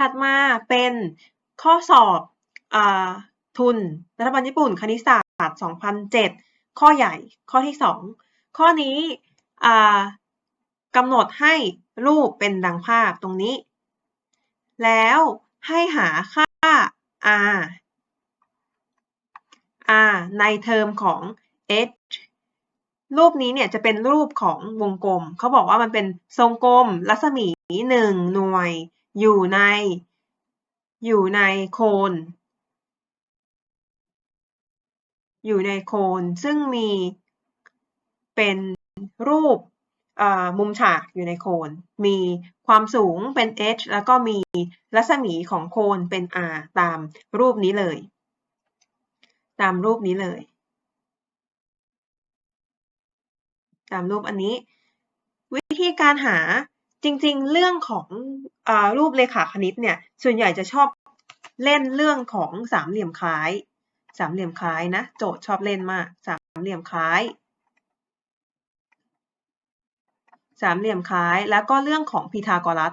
ถัดมาเป็นข้อสอบอทุนรัฐบาลญี่ปุ่น คณิตศาสตร์ 2007 ข้อใหญ่ข้อที่ 2 ข้อนี้กำหนดให้รูปเป็นดังภาพตรงนี้ แล้วให้หาค่า r r ในเทอมของ h รูปนี้เนี่ยจะเป็นรูปของวงกลม เขาบอกว่ามันเป็นทรงกลมรัศมีหนึ่งหน่วย อยู่ใน อยู่ในโคน อยู่ในโคน ซึ่งมีเป็นรูปมุมฉากอยู่ในโคน มีความสูงเป็น h แล้วก็มีรัศมีของโคนเป็น r ตามรูปนี้เลย ตามรูปนี้เลย ตามรูปอันนี้ วิธีการหา จริงๆ เรื่องของอรูปเลขาคณิตเนี่ย ส่วนใหญ่จะชอบเล่นเรื่องของสามเหลี่ยมคล้าย สามเหลี่ยมคล้ายนะ โจทย์ชอบเล่นมาก สามเหลี่ยมคล้าย สามเหลี่ยมคล้าย แล้วก็เรื่องของพีทาโกรัส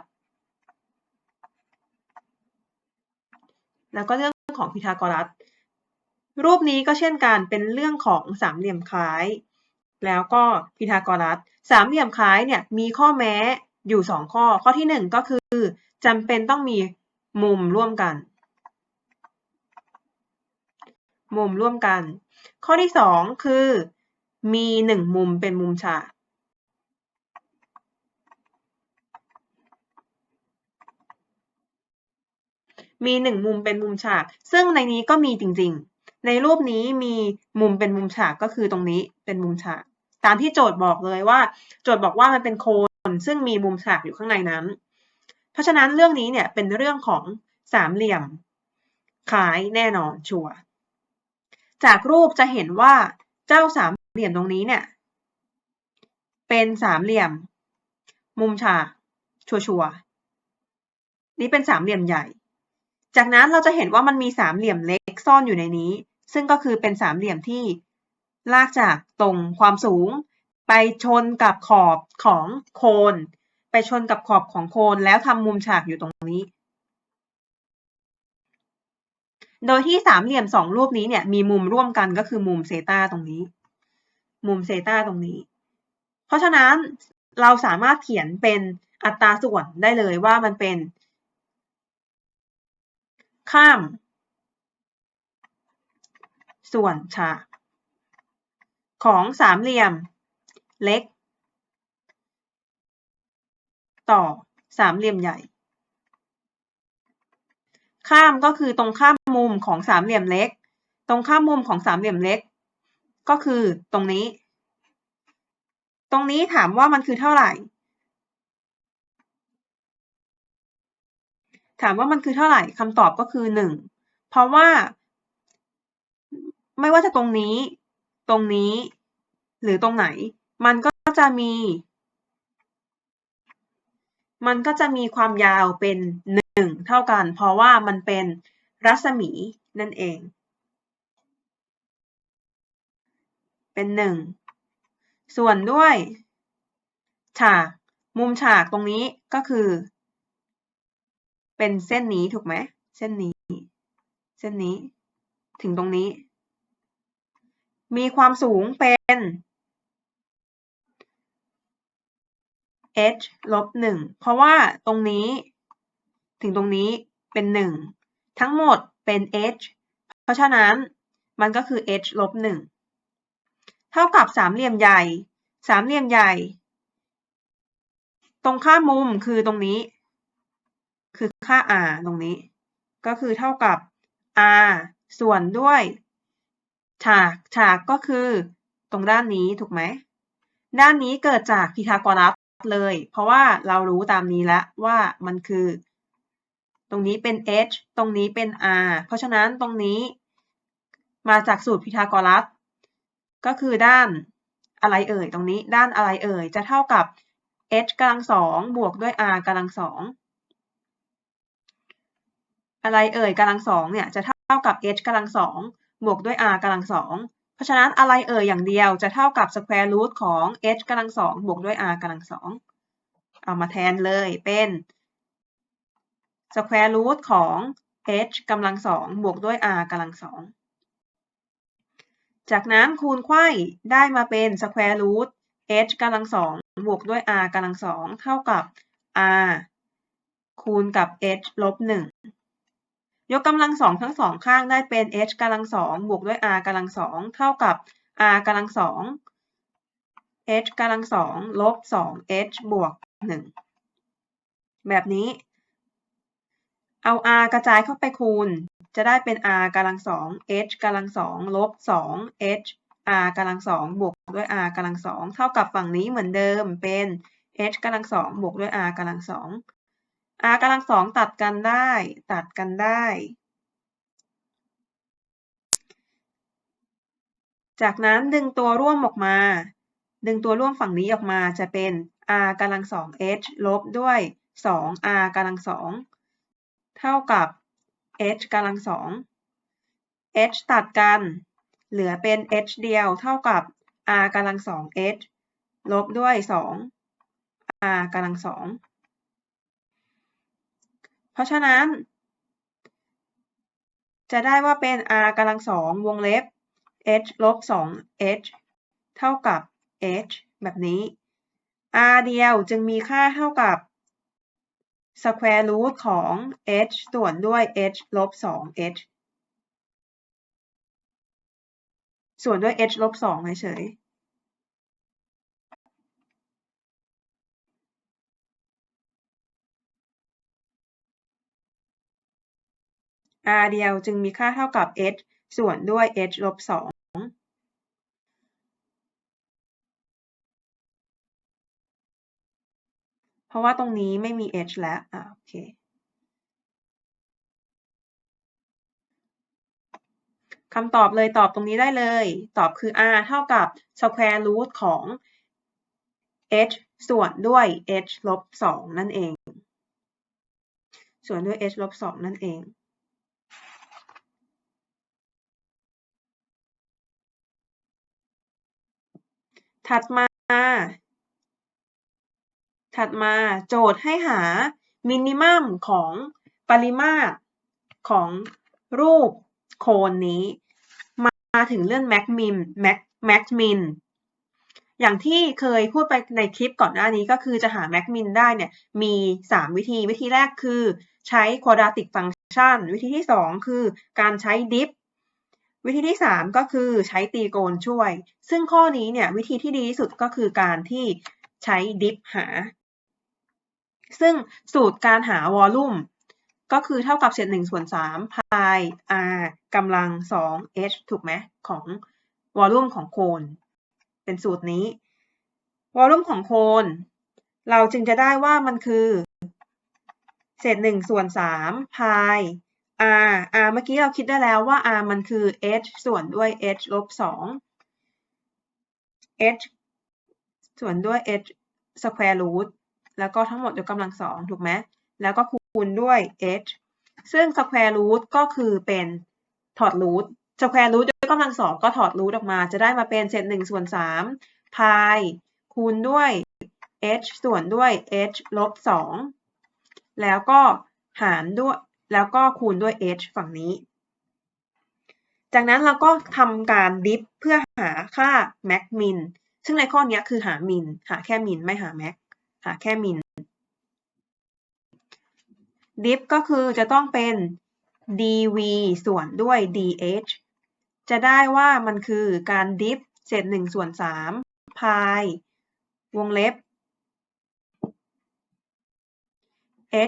แล้วก็เรื่องของพีทาโกรัส รูปนี้ก็เช่นกัน เป็นเรื่องของสามเหลี่ยมคล้าย แล้วก็พีทาโกรัส สามเหลี่ยมคล้ายเนี่ยมีข้อแม้ อยู่สองข้อ ข้อที่หนึ่งก็คือจำเป็นต้องมีมุมร่วมกัน มุมร่วมกัน ข้อที่สองคือ มีหนึ่งมุมเป็นมุมฉากมีหนึ่งมุมเป็นมุมฉาก ซึ่งในนี้ก็มีจริงๆ ในรูปนี้มีมุมเป็นมุมฉากก็คือตรงนี้เป็นมุมฉาก ตามที่โจทย์บอกเลยว่า โจทย์บอกว่ามันเป็นโค ซึ่งมีมุมฉากอยู่ข้างในนั้น เพราะฉะนั้นเรื่องนี้เนี่ยเป็นเรื่องของสามเหลี่ยมคล้ายแน่นอนชัวจากรูปจะเห็นว่าเจ้าสามเหลี่ยมตรงนี้เนี่ย เป็นสามเหลี่ยม มุมฉากชัวร์นี่เป็นสามเหลี่ยมใหญ่ จากนั้นเราจะเห็นว่ามันมีสามเหลี่ยมเล็กซ่อนอยู่ในนี้ ซึ่งก็คือเป็นสามเหลี่ยมที่ลากจากตรงความสูง ไปชนกับขอบของโคน ไปชนกับขอบของโคนแล้วทำมุมฉากอยู่ตรงนี้ โดยที่สามเหลี่ยมสองรูปนี้เนี่ยมีมุมร่วมกันก็คือมุมเซตาตรงนี้ มุมเซตาตรงนี้ เพราะฉะนั้นเราสามารถเขียนเป็นอัตราส่วนได้เลยว่ามันเป็นข้าม ส่วนฉากของสามเหลี่ยม เล็ก ต่อสามเหลี่ยมใหญ่ ข้ามก็คือตรงข้ามมุมของสามเหลี่ยมเล็ก ตรงข้ามมุมของสามเหลี่ยมเล็ก ก็คือตรงนี้ ตรงนี้ถามว่ามันคือเท่าไหร่ ถามว่ามันคือเท่าไหร่คำตอบก็คือหนึ่งเพราะว่า ไม่ว่าจะตรงนี้ ตรงนี้ หรือตรงไหน มันก็จะมี มันก็จะมีความยาวเป็นหนึ่งเท่ากัน เพราะว่ามันเป็นรัศมีนั่นเอง เป็นหนึ่งส่วนด้วย ฉาก มุมฉากตรงนี้ก็คือ เป็นเส้นนี้ถูกไหม เส้นนี้ เส้นนี้ ถึงตรงนี้ มีความสูงเป็น h ลบหนึ่งเพราะว่าตรงนี้ถึงตรงนี้เป็นหนึ่งทั้งหมดเป็น h เพราะฉะนั้นมันก็คือ h ลบหนึ่งเท่ากับสามเหลี่ยมใหญ่สามเหลี่ยมใหญ่ ตรงข้ามมุมคือตรงนี้ คือค่า r ตรงนี้ ก็คือเท่ากับ r ส่วนด้วยฉากฉากก็คือตรงด้านนี้ถูกไหมด้านนี้เกิดจากพีทาโกรัส เลย เพราะว่าเรารู้ตามนี้แล้วว่ามันคือ ตรงนี้เป็น h ตรงนี้เป็น r เพราะฉะนั้นตรงนี้มาจากสูตรพีทาโกรัส ก็คือด้านอะไรเอ่ย ตรงนี้ด้านอะไรเอ่ย จะเท่ากับ h กำลังสองบวกด้วย r กำลังสองอะไรเอ่ยกำลังสองเนี่ยจะเท่ากับ h กำลังสองบวกด้วย r กำลังสอง เพราะฉะนั้นอะไรเอ่ยอย่างเดียวจะเท่ากับ square root ของ h กำลังสองบวกด้วย r กำลังสองเอามาแทนเลยเป็น square root ของ h กำลังสองบวกด้วย r กำลังสองจากนั้นคูณไขว้ได้มาเป็น square root h กำลังสองบวกด้วย r กำลังสองเท่ากับ r คูณกับ h ลบหนึ่ง ยกกำลังสองทั้งสองข้างได้เป็น h กำลังสองบวกด้วย r กำลังสองเท่ากับ r กำลังสอง h กำลังสองลบสอง h บวกหนึ่งแบบนี้เอา r กระจายเข้าไปคูณ จะได้เป็น r กำลังสอง h กำลังสองลบสอง h r กำลังสองบวกด้วย r กำลังสองเท่ากับฝั่งนี้เหมือนเดิมเป็น h กำลังสองบวกด้วย r กำลังสอง r กำลังสองตัดกันได้ ตัดกันได้ จากนั้นดึงตัวร่วมออกมา ดึงตัวร่วมฝั่งนี้ออกมาจะเป็น r กำลังสอง h ลบด้วยสอง r กำลังสองเท่ากับ h กำลังสอง h ตัดกัน เหลือเป็น h เดียวเท่ากับ r กำลังสอง h ลบด้วยสอง r กำลังสอง เพราะฉะนั้น จะได้ว่าเป็น r กำลังสองวงเล็บ h ลบสอง h เท่ากับ h แบบนี้ r เดียวจึงมีค่าเท่ากับ square root ของ h ส่วนด้วย h ลบสอง h ส่วนด้วย h ลบสองเฉย r เดียวจึงมีค่าเท่ากับ h ส่วนด้วย h ลบสองเพราะว่าตรงนี้ไม่มี h แล้วอ่าโอเค คำตอบเลยตอบตรงนี้ได้เลย ตอบคือ r เท่ากับ square root ของ h ส่วนด้วย h ลบสองนั่นเอง ส่วนด้วย h ลบสองนั่นเอง ถัดมา ถัดมาโจทย์ให้หามินิมัมของปริมาตรของรูปโคนนี้ มาถึงเรื่องแม็กมินแม็กแม็กมินอย่างที่เคยพูดไปในคลิปก่อนหน้านี้ก็คือจะหาแม็กมินได้เนี่ยมี 3 วิธีวิธีแรกคือ ใช้ quadratic function วิธีที่ 2 คือการใช้ dip วิธีที่ 3 ก็คือใช้ตีโกนช่วย ซึ่งข้อนี้เนี่ยวิธีที่ดีที่สุดก็คือการที่ใช้ดิฟหา ซึ่งสูตรการหาวอลลุ่มก็คือเท่ากับเศษ1ส่วน3พาย r กำลัง 2 h ถูกไหมของวอลลุ่มของโคน เป็นสูตรนี้ วอลลุ่มของโคน เราจึงจะได้ว่ามันคือ เศษ1ส่วน3พาย r r เมื่อกี้เราคิดได้แล้วว่า r มันคือ h ส่วนด้วย h ลบ2 h ส่วนด้วย h square root แล้วก็ทั้งหมดยกกำลังสองถูกไหมแล้วก็คูณด้วย h ซึ่ง square root ก็คือเป็นถอด root square root ยกกำลังสองก็ถอด root ออกมา จะได้มาเป็นเศษ1ส่วน3พายคูณด้วย h ส่วนด้วย h ลบ2แล้วก็หารด้วย แล้วก็คูณด้วย h ฝั่งนี้ จากนั้นเราก็ทำการดิฟเพื่อหาค่า max min ซึ่งในข้อนี้คือหา min หาแค่ min ไม่หา max หาแค่ min ดิฟก็คือจะต้องเป็น dv ส่วนด้วย dh จะได้ว่ามันคือการดิฟเศษ1ส่วน3พายวงเล็บ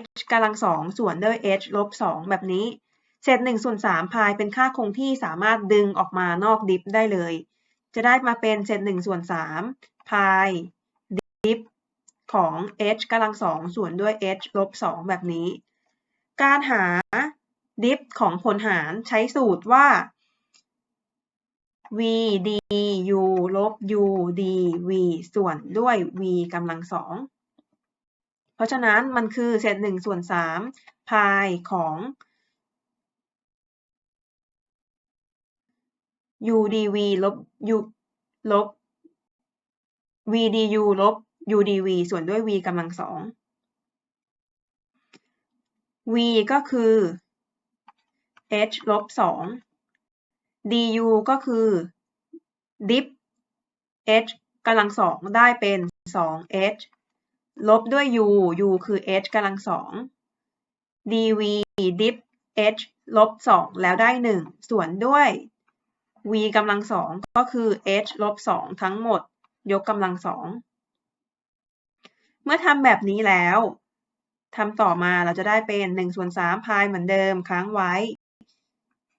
h กำลังสองส่วนด้วย h ลบสองแบบนี้ เศษหนึ่งส่วนสามพายเป็นค่าคงที่สามารถดึงออกมานอกดิฟได้เลย จะได้มาเป็นเศษหนึ่งส่วนสามพายดิฟของ h กำลังสองส่วนด้วย h ลบสองแบบนี้ การหาดิฟของผลหารใช้สูตรว่า v d u ลบ u d v ส่วนด้วย v กำลังสอง เพราะฉะนั้นมันคือเศษหนึ่งส่วนสามพายของ u dv ลบ u ลบ v du ลบ u dv ส่วนด้วย v กำลังสอง v ก็คือ h ลบสอง du ก็คือ dip h กำลังสองได้เป็นสอง h ลบด้วย u u คือ h กำลังสอง dv dip h ลบสองแล้วได้หนึ่งส่วนด้วย v กำลังสองก็คือ h ลบสองทั้งหมด ยกกำลังสองเมื่อทำแบบนี้แล้วทำต่อมาเราจะได้เป็น1ส่วน3พายเหมือนเดิมค้างไว้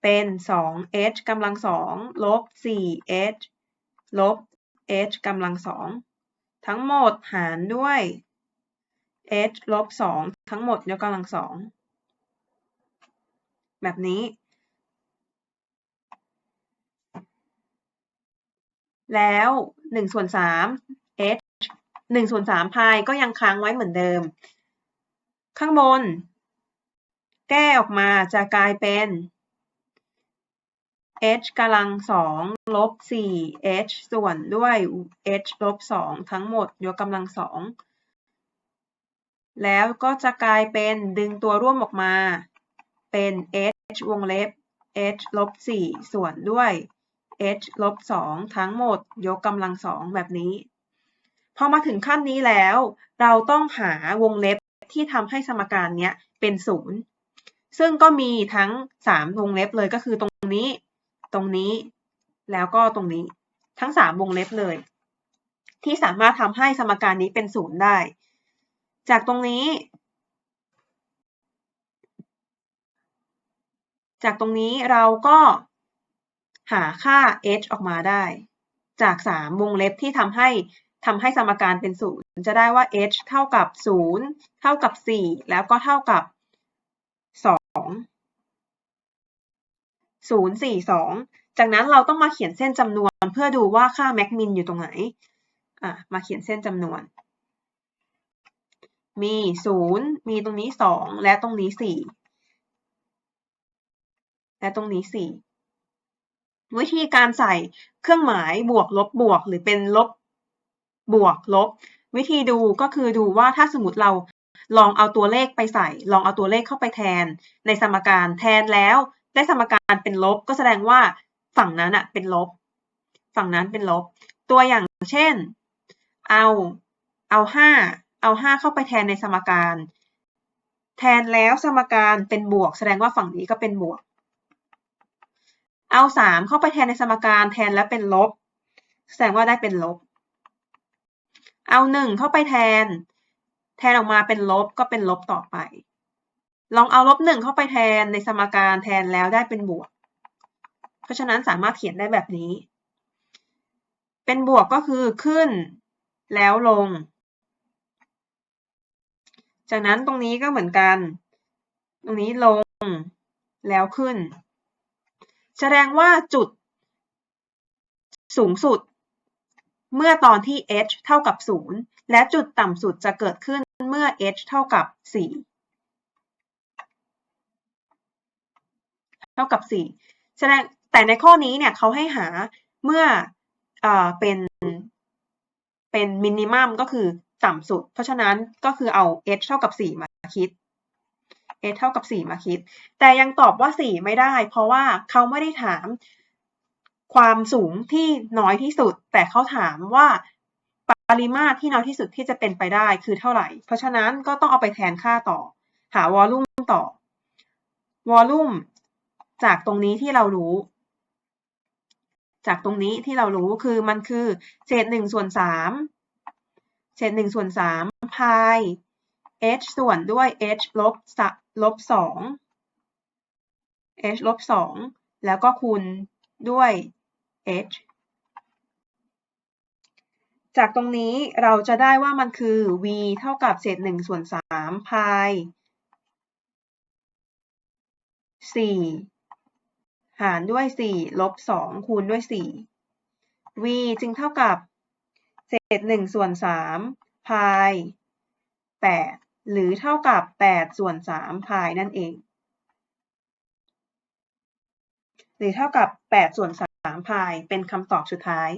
เป็น 2h กำลังสองลบ 4h ลบ h กำลังสองทั้งหมดหารด้วย h ลบ2ทั้งหมดยกกำลังสองแบบนี้ แล้ว1ส่วน3 h 1ส่วน3พายก็ยังค้างไว้เหมือนเดิม ข้างบน แก้ออกมาจะกลายเป็น h กำลังสองลบ 4h ส่วนด้วย h ลบ2ทั้งหมดยกกำลังสอง แล้วก็จะกลายเป็นดึงตัวร่วมออกมา เป็น h วงเล็บ h ลบ4ส่วนด้วย h ลบ2ทั้งหมด ยกกำลังสองแบบนี้ พอมาถึงขั้นนี้แล้ว เราต้องหาวงเล็บที่ทำให้สมการเนี้ยเป็นศูนย์ซึ่งก็มีทั้ง 3 วงเล็บเลยก็คือตรงนี้ ตรงนี้ แล้วก็ตรงนี้ ทั้ง 3 วงเล็บเลย ที่สามารถทำให้สมการนี้เป็นศูนย์ได้ จากตรงนี้ จากตรงนี้เราก็หาค่า h ออกมาได้ จาก 3 วงเล็บที่ทำให้ทำให้สมการเป็นศูนย์จะได้ว่า h เท่ากับ 0 เท่ากับ 4 แล้วก็เท่ากับ 2 0 4 2 จากนั้นเราต้องมาเขียนเส้นจำนวนเพื่อดูว่าค่าแม็กมินอยู่ตรงไหน อะ มาเขียนเส้นจำนวน มี0มีตรงนี้2และตรงนี้4และตรงนี้4วิธีการใส่เครื่องหมายบวกลบบวก หรือเป็นลบบวกลบ วิธีดูก็คือดูว่าถ้าสมมติเราลองเอาตัวเลขไปใส่ ลองเอาตัวเลขเข้าไปแทน ในสมการแทนแล้วได้สมการเป็นลบก็แสดงว่าฝั่งนั้นอะเป็นลบ ฝั่งนั้นเป็นลบ ตัวอย่างเช่น เอาเอาห้า เอาห้าเข้าไปแทนในสมการ แทนแล้วสมการเป็นบวก แสดงว่าฝั่งนี้ก็เป็นบวก เอาสามเข้าไปแทนในสมการแทนแล้วเป็นลบ แสดงว่าได้เป็นลบ เอาหนึ่งเข้าไปแทน แทนออกมาเป็นลบก็เป็นลบต่อไป ลองเอาลบหนึ่งเข้าไปแทนในสมการแทนแล้วได้เป็นบวก เพราะฉะนั้นสามารถเขียนได้แบบนี้ เป็นบวกก็คือขึ้นแล้วลง จากนั้นตรงนี้ก็เหมือนกัน ตรงนี้ลงแล้วขึ้น แสดงว่าจุดสูงสุด เมื่อตอนที่ h เท่ากับ 0 และจุดต่ำสุดจะเกิดขึ้นเมื่อ h เท่ากับ 4 เท่ากับ 4 แสดงแต่ในข้อนี้เนี่ยเขาให้หาเมื่ออเป็นเป็นมินิมัมก็คือ ต่ำสุด เพราะฉะนั้นก็คือเอา h เท่ากับ 4 มาคิด h เท่ากับ 4 มาคิด แต่ยังตอบว่า 4 ไม่ได้ เพราะว่าเขาไม่ได้ถามความสูงที่น้อยที่สุด แต่เขาถามว่าปริมาตรที่น้อยที่สุดที่จะเป็นไปได้คือเท่าไหร่ เพราะฉะนั้นก็ต้องเอาไปแทนค่าต่อ หาวอลลุ่มต่อ วอลลุ่มจากตรงนี้ที่เรารู้ จากตรงนี้ที่เรารู้คือมันคือเศษหนึ่งส่วนสาม เศษหนึ่งส่วนสามพาย h ส่วนด้วย h ลบลบสอง h ลบสองแล้วก็คูณด้วย h จากตรงนี้เราจะได้ว่ามันคือ v เท่ากับเศษ1ส่วน3พาย4หารด้วย4ลบ2คูณด้วย4 v จึงเท่ากับ เศษ1ส่วน3พาย8หรือเท่ากับ8ส่วน3พายนั่นเอง หรือเท่ากับ8ส่วน3พายเป็นคำตอบสุดท้าย